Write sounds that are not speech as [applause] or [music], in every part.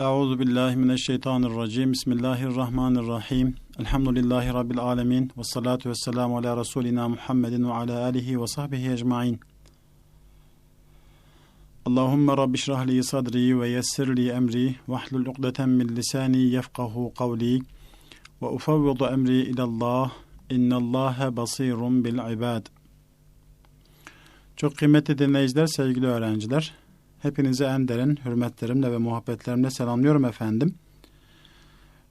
Euzu billahi mineşşeytanirracim. Bismillahirrahmanirrahim. Elhamdülillahi rabbil alamin ve salatu vesselamu ala rasulina Muhammedin ve ala alihi ve sahbihi ecmaîn. Allahumme rabbi şrah li sadri ve yessir li emri ve hlul ukdeten min lisani yefkahu kavli ve ufevvidu emri ila Allah. İnnallâhe basirun bil ibad. Çok kıymetli dinleyiciler, sevgili öğrenciler. Hepinize en derin hürmetlerimle ve muhabbetlerimle selamlıyorum efendim.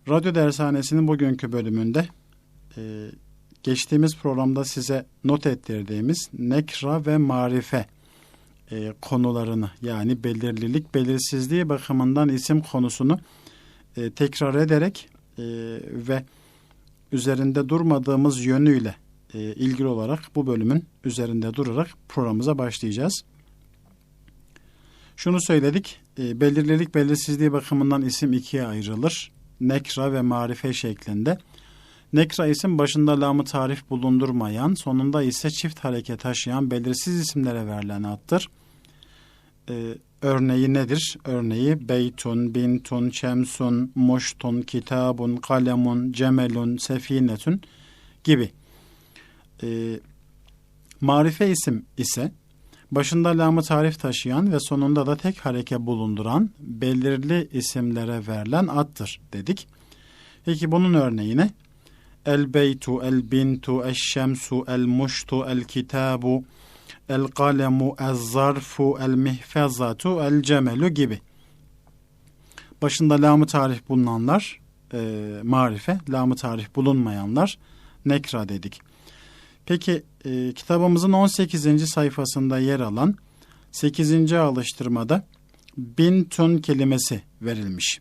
Radyo Dershanesi'nin bugünkü bölümünde e, geçtiğimiz programda size not ettirdiğimiz nekra ve marife e, konularını yani belirlilik belirsizliği bakımından isim konusunu e, tekrar ederek e, ve üzerinde durmadığımız yönüyle e, ilgili olarak bu bölümün üzerinde durarak programımıza başlayacağız. Şunu söyledik, e, belirlilik belirsizliği bakımından isim ikiye ayrılır. Nekra ve marife şeklinde. Nekra isim başında lamı tarif bulundurmayan, sonunda ise çift hareket taşıyan belirsiz isimlere verilen addır. Ee, örneği nedir? Örneği beytun, bintun, şemsun, muştun, kitabun, kalemun, cemelun, sefinetun gibi. Ee, marife isim ise başında lamı tarif taşıyan ve sonunda da tek hareke bulunduran belirli isimlere verilen addır dedik. Peki bunun örneğine el beytu, el bintu, el şemsu, el muştu, el kitabu, el kalemu, el zarfu, el mihfezatu, el cemelu gibi. Başında lamı tarif bulunanlar e, marife, lamı tarif bulunmayanlar nekra dedik. Peki e, kitabımızın 18. sayfasında yer alan 8. alıştırmada bintun kelimesi verilmiş.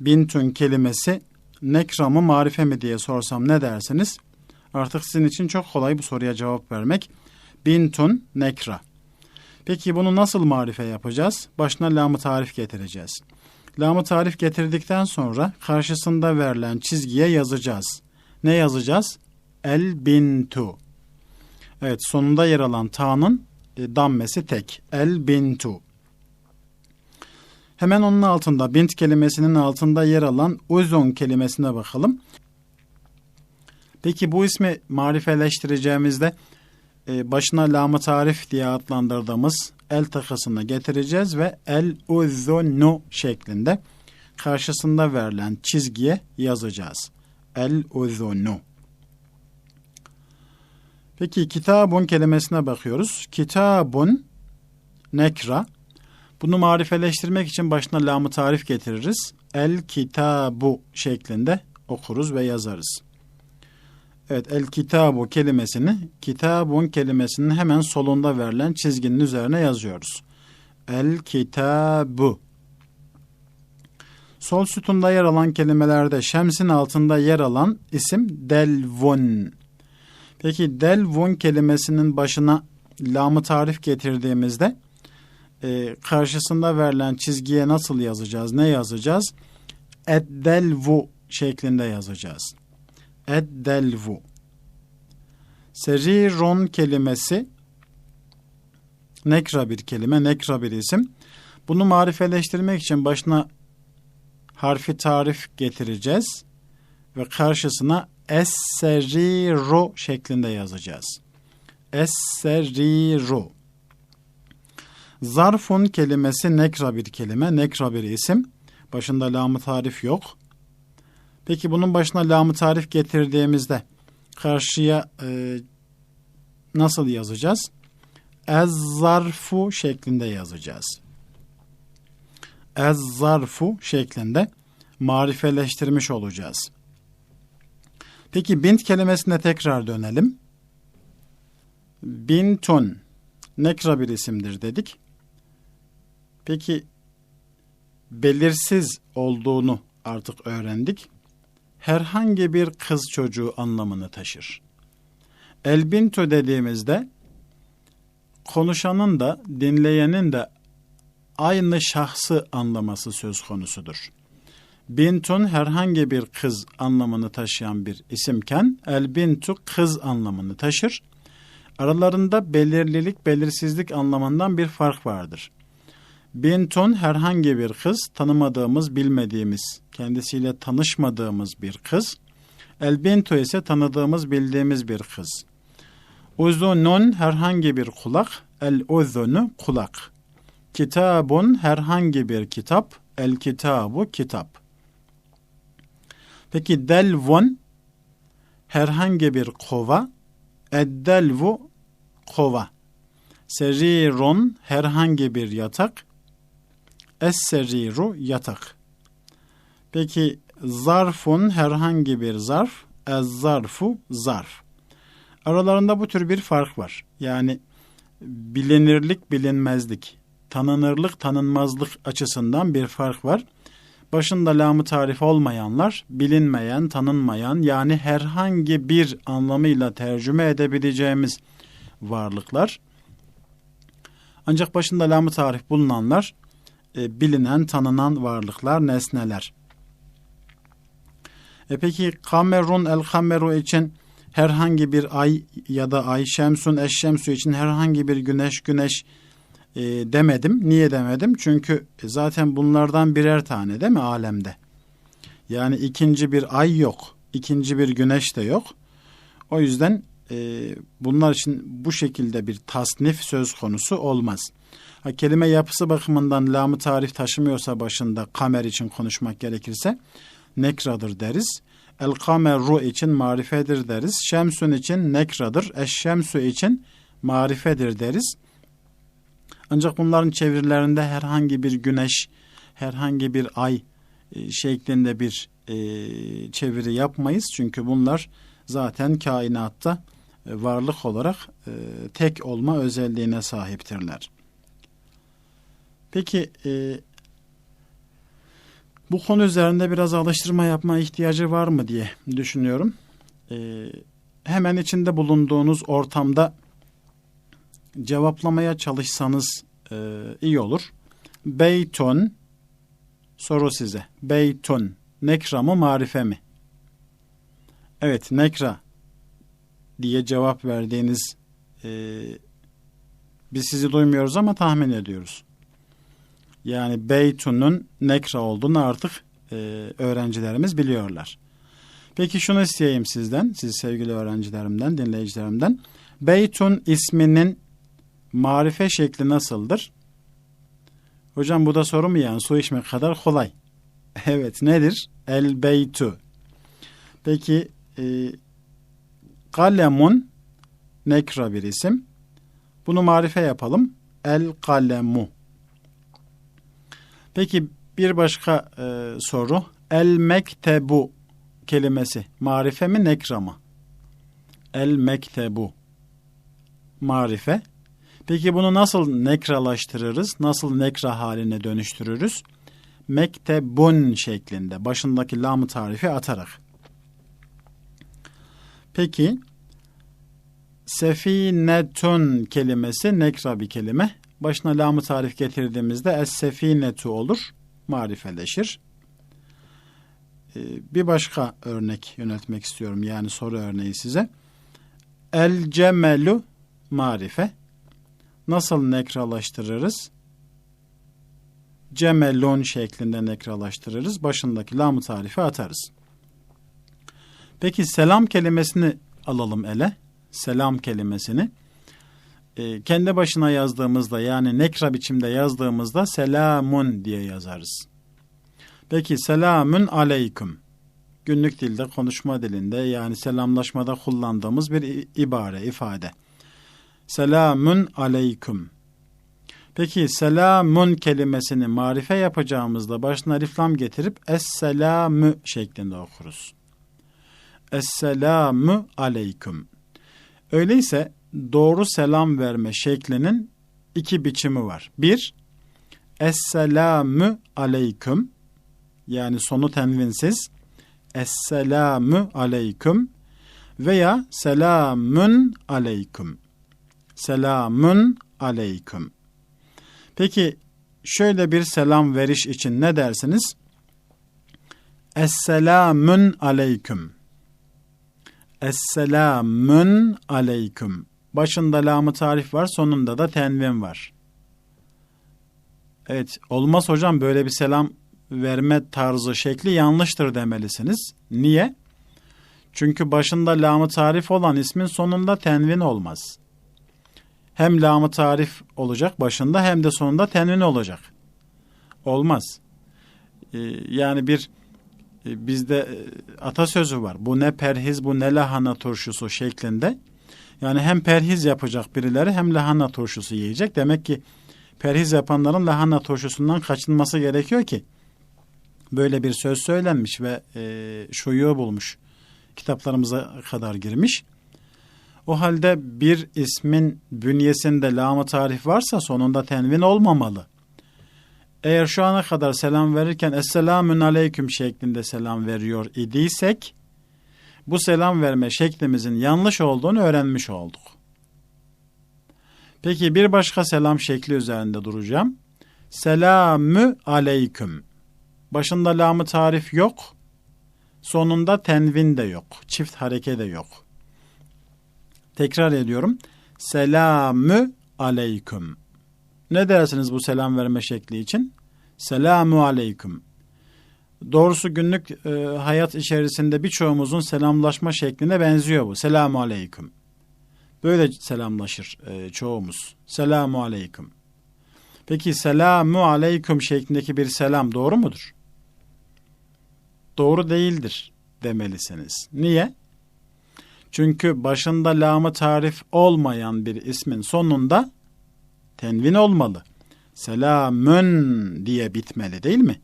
Bintun kelimesi nekra mı marife mi diye sorsam ne dersiniz? Artık sizin için çok kolay bu soruya cevap vermek. Bintun nekra. Peki bunu nasıl marife yapacağız? Başına lamı tarif getireceğiz. Lamı tarif getirdikten sonra karşısında verilen çizgiye yazacağız. Ne yazacağız? El bintu. Evet sonunda yer alan ta'nın e, dammesi tek. El bintu. Hemen onun altında bint kelimesinin altında yer alan uzun kelimesine bakalım. Peki bu ismi marifeleştireceğimizde e, başına lamı tarif diye adlandırdığımız el takısını getireceğiz ve el uzunu şeklinde karşısında verilen çizgiye yazacağız. El uzunu. Peki kitabun kelimesine bakıyoruz. Kitabun nekra. Bunu marifeleştirmek için başına lamı tarif getiririz. El kitabu şeklinde okuruz ve yazarız. Evet el kitabu kelimesini kitabun kelimesinin hemen solunda verilen çizginin üzerine yazıyoruz. El kitabu. Sol sütunda yer alan kelimelerde şemsin altında yer alan isim delvun. Peki delvun kelimesinin başına lamı tarif getirdiğimizde e, karşısında verilen çizgiye nasıl yazacağız? Ne yazacağız? Eddelvu şeklinde yazacağız. Eddelvu. Seriron kelimesi nekra bir kelime, nekra bir isim. Bunu marifeleştirmek için başına harfi tarif getireceğiz ve karşısına Esseriru şeklinde yazacağız. Esseriru. Zarfun kelimesi nekra bir kelime, nekra bir isim. Başında lamı tarif yok. Peki bunun başına lamı tarif getirdiğimizde karşıya e, nasıl yazacağız? Ez-zarfu şeklinde yazacağız. Ez-zarfu şeklinde marifeleştirmiş olacağız. Peki bint kelimesine tekrar dönelim. Bintun nekra bir isimdir dedik. Peki belirsiz olduğunu artık öğrendik. Herhangi bir kız çocuğu anlamını taşır. El bintu dediğimizde konuşanın da dinleyenin de aynı şahsı anlaması söz konusudur. Bintun herhangi bir kız anlamını taşıyan bir isimken el bintu kız anlamını taşır. Aralarında belirlilik, belirsizlik anlamından bir fark vardır. Bintun herhangi bir kız, tanımadığımız, bilmediğimiz, kendisiyle tanışmadığımız bir kız. El bintu ise tanıdığımız, bildiğimiz bir kız. Uzunun herhangi bir kulak, el uzunu kulak. Kitabun herhangi bir kitap, el kitabu kitap. Peki delvun herhangi bir kova, eddelvu kova. Serirun herhangi bir yatak, es-seriru yatak. Peki zarfun herhangi bir zarf, ez-zarfu zarf. Aralarında bu tür bir fark var. Yani bilinirlik, bilinmezlik, tanınırlık, tanınmazlık açısından bir fark var. Başında lamı tarif olmayanlar, bilinmeyen, tanınmayan yani herhangi bir anlamıyla tercüme edebileceğimiz varlıklar. Ancak başında lamı tarif bulunanlar, e, bilinen, tanınan varlıklar, nesneler. E peki kamerun el kameru için herhangi bir ay ya da ay şemsun eşşemsu için herhangi bir güneş güneş e, demedim. Niye demedim? Çünkü zaten bunlardan birer tane değil mi alemde? Yani ikinci bir ay yok. ikinci bir güneş de yok. O yüzden e, bunlar için bu şekilde bir tasnif söz konusu olmaz. Ha, kelime yapısı bakımından lamı tarif taşımıyorsa başında kamer için konuşmak gerekirse nekradır deriz. El kameru için marifedir deriz. Şemsun için nekradır. Eşşemsu için marifedir deriz. Ancak bunların çevirilerinde herhangi bir güneş, herhangi bir ay e, şeklinde bir e, çeviri yapmayız. Çünkü bunlar zaten kainatta e, varlık olarak tek olma özelliğine sahiptirler. Peki bu konu üzerinde biraz alıştırma yapma ihtiyacı var mı diye düşünüyorum. Hemen içinde bulunduğunuz ortamda cevaplamaya çalışsanız e, iyi olur. Beytun soru size. Beytun nekra mı marife mi? Evet nekra diye cevap verdiğiniz e, biz sizi duymuyoruz ama tahmin ediyoruz. Yani Beytun'un nekra olduğunu artık e, öğrencilerimiz biliyorlar. Peki şunu isteyeyim sizden, siz sevgili öğrencilerimden, dinleyicilerimden. Beytun isminin marife şekli nasıldır? Hocam bu da soru mu yani? Su içmek kadar kolay. [laughs] evet nedir? El beytu. Peki e, kalemun nekra bir isim. Bunu marife yapalım. El kalemu. Peki bir başka e, soru. El mektebu kelimesi marife mi nekra mı? El mektebu marife. Peki bunu nasıl nekralaştırırız? Nasıl nekra haline dönüştürürüz? Mektebun şeklinde başındaki lam tarifi atarak. Peki sefinetun kelimesi nekra bir kelime. Başına lamı tarif getirdiğimizde es-sefinetu olur. Marifeleşir. Ee, bir başka örnek yöneltmek istiyorum. Yani soru örneği size. El cemelu marife. Nasıl nekralaştırırız? Cemelun şeklinde nekralaştırırız. Başındaki lamı tarifi atarız. Peki selam kelimesini alalım ele. Selam kelimesini. Ee, kendi başına yazdığımızda yani nekra biçimde yazdığımızda selamun diye yazarız. Peki selamün aleyküm. Günlük dilde, konuşma dilinde yani selamlaşmada kullandığımız bir ibare, ifade. Selamün aleyküm. Peki selamun kelimesini marife yapacağımızda başına aliflam getirip esselamü şeklinde okuruz. Esselamu aleyküm. Öyleyse doğru selam verme şeklinin iki biçimi var. Bir, Esselamu aleyküm yani sonu tenvinsiz Esselamu aleyküm veya Selamun aleyküm. Selamun aleyküm. Peki şöyle bir selam veriş için ne dersiniz? Esselamun aleyküm. Esselamun aleyküm. Başında lamı tarif var, sonunda da tenvin var. Evet olmaz hocam böyle bir selam verme tarzı şekli yanlıştır demelisiniz. Niye? Çünkü başında lamı tarif olan ismin sonunda tenvin olmaz. Hem lamı tarif olacak başında hem de sonunda tenvin olacak. Olmaz. Ee, yani bir e, bizde e, atasözü var. Bu ne perhiz bu ne lahana turşusu şeklinde. Yani hem perhiz yapacak birileri hem lahana turşusu yiyecek. Demek ki perhiz yapanların lahana turşusundan kaçınması gerekiyor ki böyle bir söz söylenmiş ve e, şuyu bulmuş. Kitaplarımıza kadar girmiş. O halde bir ismin bünyesinde lamı tarif varsa sonunda tenvin olmamalı. Eğer şu ana kadar selam verirken Esselamün Aleyküm şeklinde selam veriyor idiysek bu selam verme şeklimizin yanlış olduğunu öğrenmiş olduk. Peki bir başka selam şekli üzerinde duracağım. Selamü aleyküm. Başında lamı tarif yok. Sonunda tenvin de yok. Çift hareke de yok. Tekrar ediyorum. Selamü aleyküm. Ne dersiniz bu selam verme şekli için? Selamu aleyküm. Doğrusu günlük e, hayat içerisinde birçoğumuzun selamlaşma şekline benziyor bu. Selamu aleyküm. Böyle selamlaşır e, çoğumuz. Selamu aleyküm. Peki selamu aleyküm şeklindeki bir selam doğru mudur? Doğru değildir demelisiniz. Niye? Çünkü başında lamı tarif olmayan bir ismin sonunda tenvin olmalı. Selamün diye bitmeli değil mi?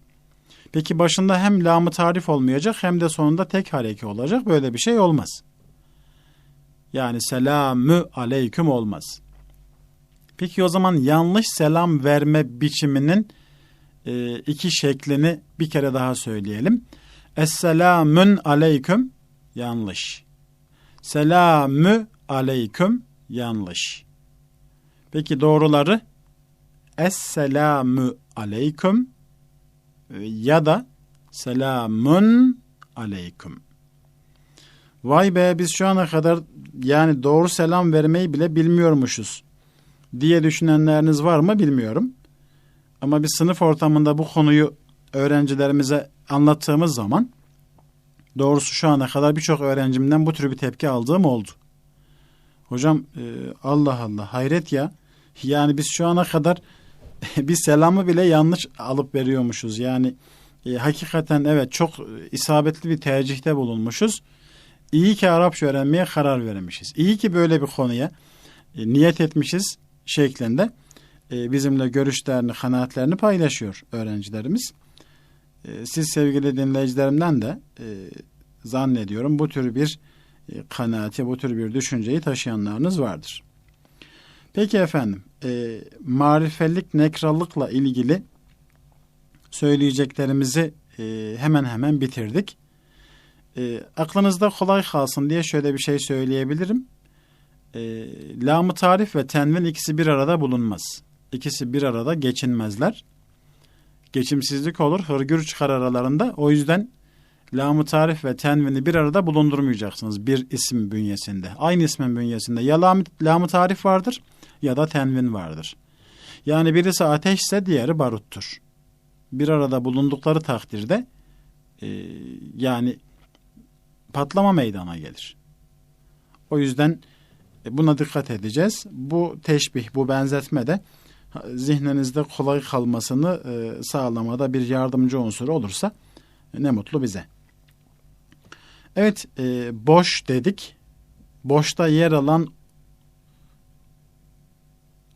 Peki başında hem lamı tarif olmayacak hem de sonunda tek hareke olacak. Böyle bir şey olmaz. Yani selamü aleyküm olmaz. Peki o zaman yanlış selam verme biçiminin e, iki şeklini bir kere daha söyleyelim. Esselamün aleyküm yanlış. Selamü aleyküm yanlış. Peki doğruları Esselamü aleyküm ya da selamun aleyküm. Vay be biz şu ana kadar yani doğru selam vermeyi bile bilmiyormuşuz diye düşünenleriniz var mı bilmiyorum. Ama bir sınıf ortamında bu konuyu öğrencilerimize anlattığımız zaman doğrusu şu ana kadar birçok öğrencimden bu tür bir tepki aldığım oldu. Hocam e, Allah Allah hayret ya. Yani biz şu ana kadar [laughs] bir selamı bile yanlış alıp veriyormuşuz. Yani e, hakikaten evet çok isabetli bir tercihte bulunmuşuz. İyi ki Arapça öğrenmeye karar vermişiz. İyi ki böyle bir konuya e, niyet etmişiz şeklinde e, bizimle görüşlerini, kanaatlerini paylaşıyor öğrencilerimiz. E, siz sevgili dinleyicilerimden de e, zannediyorum bu tür bir e, kanaati, bu tür bir düşünceyi taşıyanlarınız vardır. Peki efendim, e, marifellik, nekrallıkla ilgili söyleyeceklerimizi e, hemen hemen bitirdik. E, aklınızda kolay kalsın diye şöyle bir şey söyleyebilirim. E, lam tarif ve tenvin ikisi bir arada bulunmaz. İkisi bir arada geçinmezler. Geçimsizlik olur, hırgür çıkar aralarında. O yüzden lam tarif ve tenvini bir arada bulundurmayacaksınız bir isim bünyesinde. Aynı ismin bünyesinde ya lam, lam tarif vardır ya da tenvin vardır. Yani birisi ateşse diğeri baruttur. Bir arada bulundukları takdirde e, yani patlama meydana gelir. O yüzden e, buna dikkat edeceğiz. Bu teşbih, bu benzetme de zihninizde kolay kalmasını e, sağlamada bir yardımcı unsur olursa ne mutlu bize. Evet, e, boş dedik. Boşta yer alan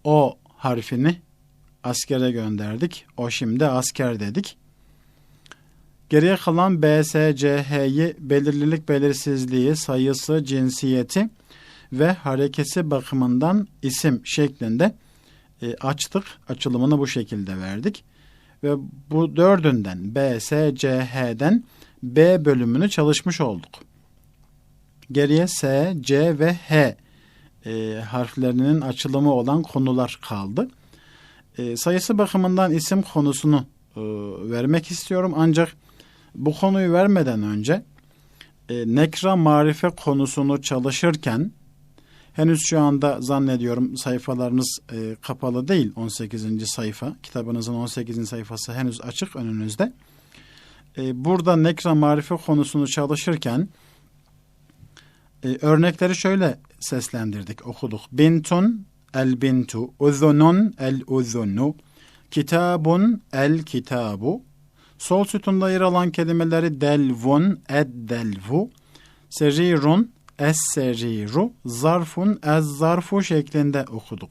o harfini askere gönderdik. O şimdi asker dedik. Geriye kalan B, S, C, H'yi belirlilik belirsizliği, sayısı, cinsiyeti ve harekesi bakımından isim şeklinde e, açtık. Açılımını bu şekilde verdik. Ve bu dördünden B, S, C, H'den B bölümünü çalışmış olduk. Geriye S, C ve H e, harflerinin açılımı olan konular kaldı. E, sayısı bakımından isim konusunu e, vermek istiyorum ancak bu konuyu vermeden önce e, nekra marife konusunu çalışırken Henüz şu anda zannediyorum sayfalarınız e, kapalı değil 18. sayfa. Kitabınızın 18. sayfası henüz açık önünüzde. E, burada nekra marife konusunu çalışırken e, örnekleri şöyle seslendirdik, okuduk. Bintun el bintu, uzunun el uzunu, kitabun el kitabu. Sol sütunda yer alan kelimeleri delvun, ed delvu, serirun, es seriru, zarfun, ez zarfu şeklinde okuduk.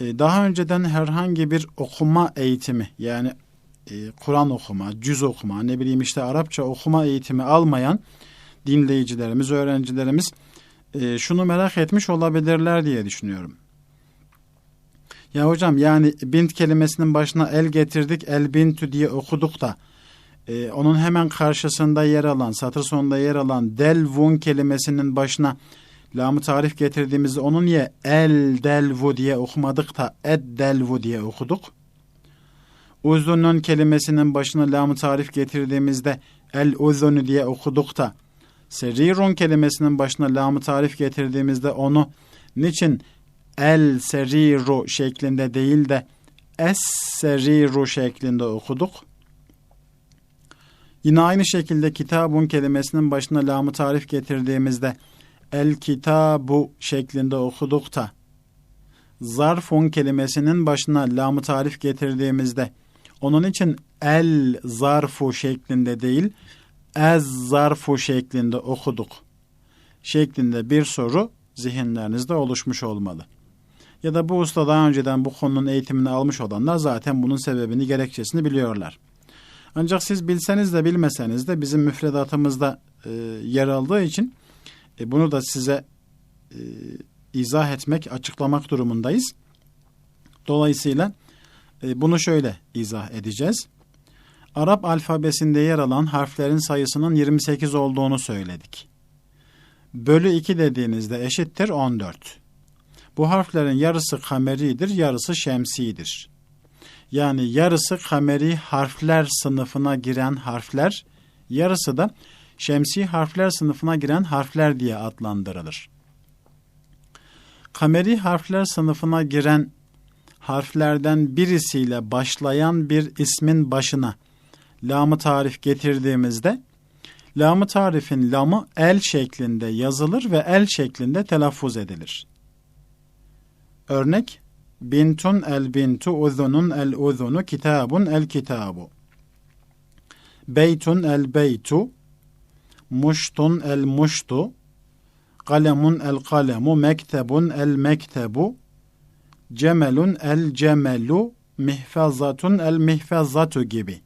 Ee, daha önceden herhangi bir okuma eğitimi yani e, Kur'an okuma, cüz okuma, ne bileyim işte Arapça okuma eğitimi almayan dinleyicilerimiz, öğrencilerimiz e, şunu merak etmiş olabilirler diye düşünüyorum. Ya hocam yani bint kelimesinin başına el getirdik, el bintu diye okuduk da e, onun hemen karşısında yer alan, satır sonunda yer alan delvun kelimesinin başına lamı tarif getirdiğimizde onun niye el delvu diye okumadık da ed delvu diye okuduk? Uzunun kelimesinin başına lamı tarif getirdiğimizde el uzunu diye okuduk da serirun kelimesinin başına lamı tarif getirdiğimizde onu niçin el seriru şeklinde değil de es seriru şeklinde okuduk? Yine aynı şekilde kitabun kelimesinin başına lamı tarif getirdiğimizde el kitabu şeklinde okuduk da zarfun kelimesinin başına lamı tarif getirdiğimizde onun için el zarfu şeklinde değil ez zarfu şeklinde okuduk şeklinde bir soru zihinlerinizde oluşmuş olmalı. Ya da bu usta daha önceden bu konunun eğitimini almış olanlar zaten bunun sebebini gerekçesini biliyorlar. Ancak siz bilseniz de bilmeseniz de bizim müfredatımızda e, yer aldığı için e, bunu da size e, izah etmek, açıklamak durumundayız. Dolayısıyla e, bunu şöyle izah edeceğiz. Arap alfabesinde yer alan harflerin sayısının 28 olduğunu söyledik. Bölü 2 dediğinizde eşittir 14. Bu harflerin yarısı kameridir, yarısı şemsidir. Yani yarısı kameri harfler sınıfına giren harfler, yarısı da şemsi harfler sınıfına giren harfler diye adlandırılır. Kameri harfler sınıfına giren harflerden birisiyle başlayan bir ismin başına lamı tarif getirdiğimizde lamı tarifin lamı el şeklinde yazılır ve el şeklinde telaffuz edilir. Örnek Bintun el bintu, uzunun el uzunu, kitabun el kitabu. Beytun el beytu, muştun el muştu, kalemun el kalemu, mektebun el mektebu, cemelun el cemelu, mihfazatun el mihfazatu gibi.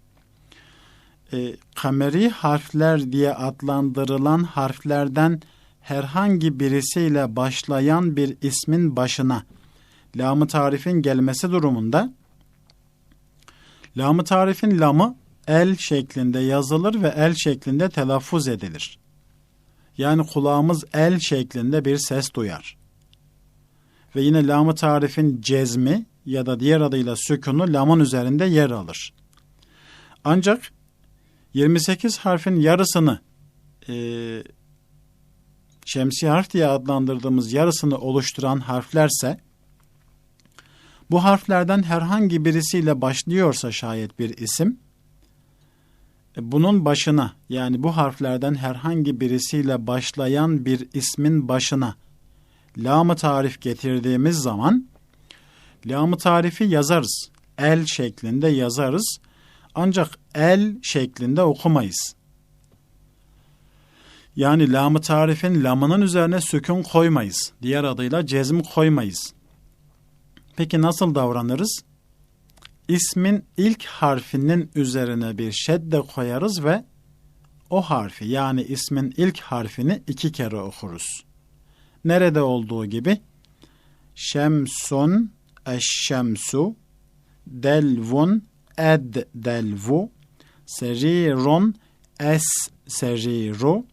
E, kameri harfler diye adlandırılan harflerden herhangi birisiyle başlayan bir ismin başına lamı tarifin gelmesi durumunda lamı tarifin lamı el şeklinde yazılır ve el şeklinde telaffuz edilir. Yani kulağımız el şeklinde bir ses duyar. Ve yine lamı tarifin cezmi ya da diğer adıyla sükunu lamın üzerinde yer alır. Ancak 28 harfin yarısını e, şemsi harf diye adlandırdığımız yarısını oluşturan harflerse bu harflerden herhangi birisiyle başlıyorsa şayet bir isim, e, bunun başına yani bu harflerden herhangi birisiyle başlayan bir ismin başına lam tarif getirdiğimiz zaman lam tarifi yazarız. El şeklinde yazarız. Ancak el şeklinde okumayız. Yani lam tarifin lamının üzerine sükun koymayız. Diğer adıyla cezm koymayız. Peki nasıl davranırız? İsmin ilk harfinin üzerine bir şedde koyarız ve o harfi yani ismin ilk harfini iki kere okuruz. Nerede olduğu gibi şemsun, eşşemsu, delvun, ed delvu, serirun, es seriru,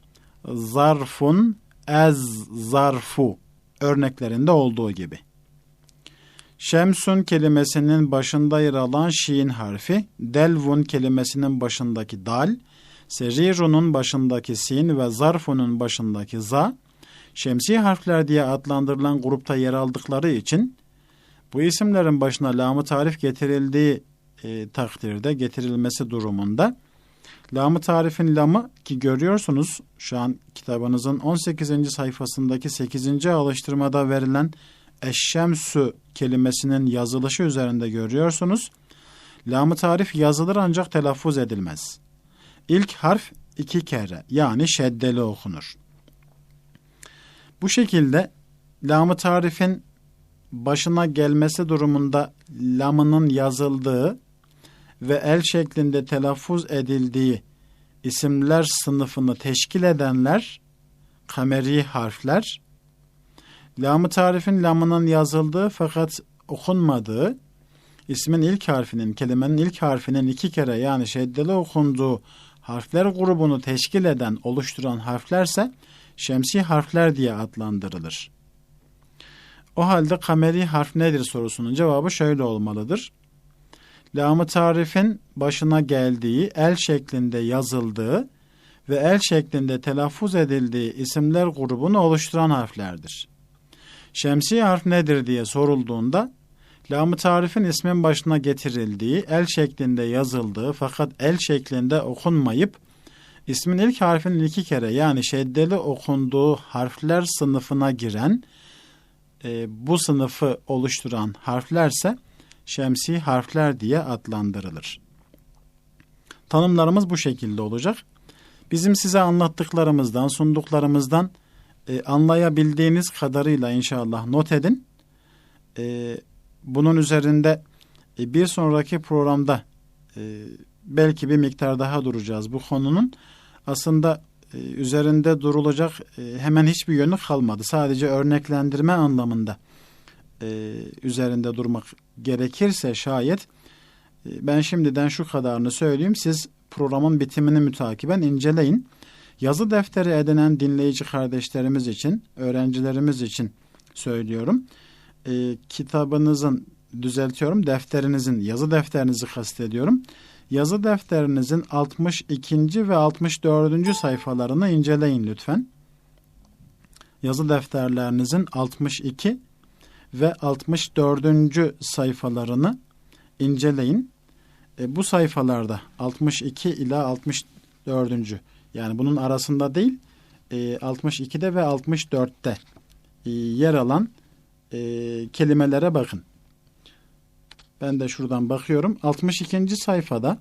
zarfun, ez zarfu örneklerinde olduğu gibi. Şemsun kelimesinin başında yer alan şiin harfi, delvun kelimesinin başındaki dal, serirunun başındaki sin ve zarfunun başındaki za, şemsi harfler diye adlandırılan grupta yer aldıkları için bu isimlerin başına lamı tarif getirildiği e, takdirde getirilmesi durumunda lamı tarifin lamı ki görüyorsunuz şu an kitabınızın 18. sayfasındaki 8. alıştırmada verilen eşşemsü kelimesinin yazılışı üzerinde görüyorsunuz. Lamı tarif yazılır ancak telaffuz edilmez. İlk harf iki kere yani şeddeli okunur. Bu şekilde lamı tarifin başına gelmesi durumunda lamının yazıldığı ve el şeklinde telaffuz edildiği isimler sınıfını teşkil edenler kameri harfler. Lamı tarifin lamının yazıldığı fakat okunmadığı ismin ilk harfinin, kelimenin ilk harfinin iki kere yani şeddeli okunduğu harfler grubunu teşkil eden, oluşturan harflerse şemsi harfler diye adlandırılır. O halde kameri harf nedir sorusunun cevabı şöyle olmalıdır. Lamı tarifin başına geldiği, el şeklinde yazıldığı ve el şeklinde telaffuz edildiği isimler grubunu oluşturan harflerdir. Şemsi harf nedir diye sorulduğunda lamı tarifin ismin başına getirildiği, el şeklinde yazıldığı fakat el şeklinde okunmayıp ismin ilk harfinin iki kere yani şeddeli okunduğu harfler sınıfına giren e, bu sınıfı oluşturan harflerse şemsi harfler diye adlandırılır. Tanımlarımız bu şekilde olacak. Bizim size anlattıklarımızdan, sunduklarımızdan e, anlayabildiğiniz kadarıyla inşallah not edin. E, bunun üzerinde e, bir sonraki programda e, belki bir miktar daha duracağız bu konunun. Aslında e, üzerinde durulacak e, hemen hiçbir yönü kalmadı. Sadece örneklendirme anlamında e, üzerinde durmak gerekirse şayet e, ben şimdiden şu kadarını söyleyeyim. Siz programın bitimini mütakiben inceleyin. Yazı defteri edinen dinleyici kardeşlerimiz için, öğrencilerimiz için söylüyorum. E, kitabınızın, düzeltiyorum, defterinizin, yazı defterinizi kastediyorum. Yazı defterinizin 62. ve 64. sayfalarını inceleyin lütfen. Yazı defterlerinizin 62 ve 64. sayfalarını inceleyin. E, bu sayfalarda 62 ila 64. yani bunun arasında değil e, 62'de ve 64'te e, yer alan e, kelimelere bakın. Ben de şuradan bakıyorum. 62. sayfada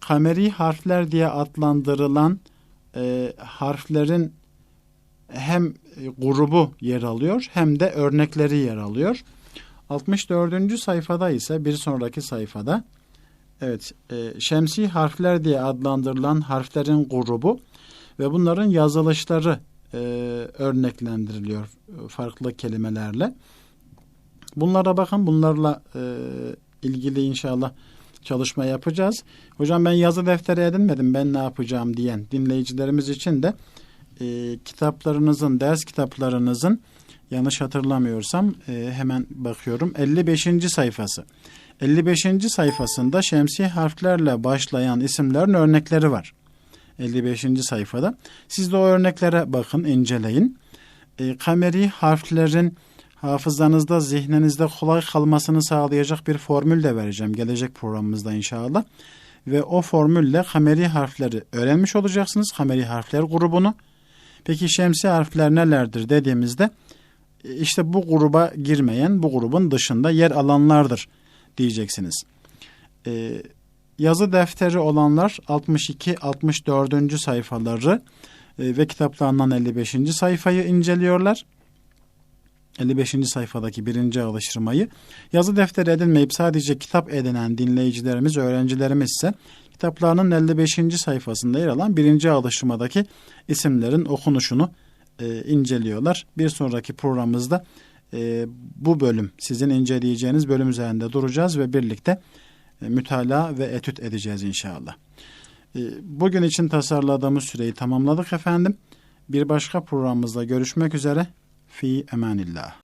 kameri harfler diye adlandırılan e, harflerin hem grubu yer alıyor hem de örnekleri yer alıyor. 64. sayfada ise bir sonraki sayfada evet e, şemsi harfler diye adlandırılan harflerin grubu ve bunların yazılışları e, örneklendiriliyor farklı kelimelerle. Bunlara bakın bunlarla e, ilgili inşallah çalışma yapacağız. Hocam ben yazı defteri edinmedim ben ne yapacağım diyen dinleyicilerimiz için de e, kitaplarınızın, ders kitaplarınızın yanlış hatırlamıyorsam e, hemen bakıyorum 55. sayfası. 55. sayfasında şemsi harflerle başlayan isimlerin örnekleri var. 55. sayfada. Siz de o örneklere bakın, inceleyin. E, kameri harflerin hafızanızda, zihninizde kolay kalmasını sağlayacak bir formül de vereceğim gelecek programımızda inşallah. Ve o formülle kameri harfleri öğrenmiş olacaksınız. Kameri harfler grubunu. Peki şemsi harfler nelerdir dediğimizde işte bu gruba girmeyen, bu grubun dışında yer alanlardır diyeceksiniz. Ee, yazı defteri olanlar 62-64. sayfaları e, ve kitaplarından 55. sayfayı inceliyorlar. 55. sayfadaki birinci alıştırmayı. Yazı defteri edinmeyip sadece kitap edinen dinleyicilerimiz, öğrencilerimiz ise kitaplarının 55. sayfasında yer alan birinci alıştırmadaki isimlerin okunuşunu e, inceliyorlar. Bir sonraki programımızda e, bu bölüm sizin inceleyeceğiniz bölüm üzerinde duracağız ve birlikte e, mütalaa ve etüt edeceğiz inşallah. E, bugün için tasarladığımız süreyi tamamladık efendim. Bir başka programımızda görüşmek üzere. Fi emanillah.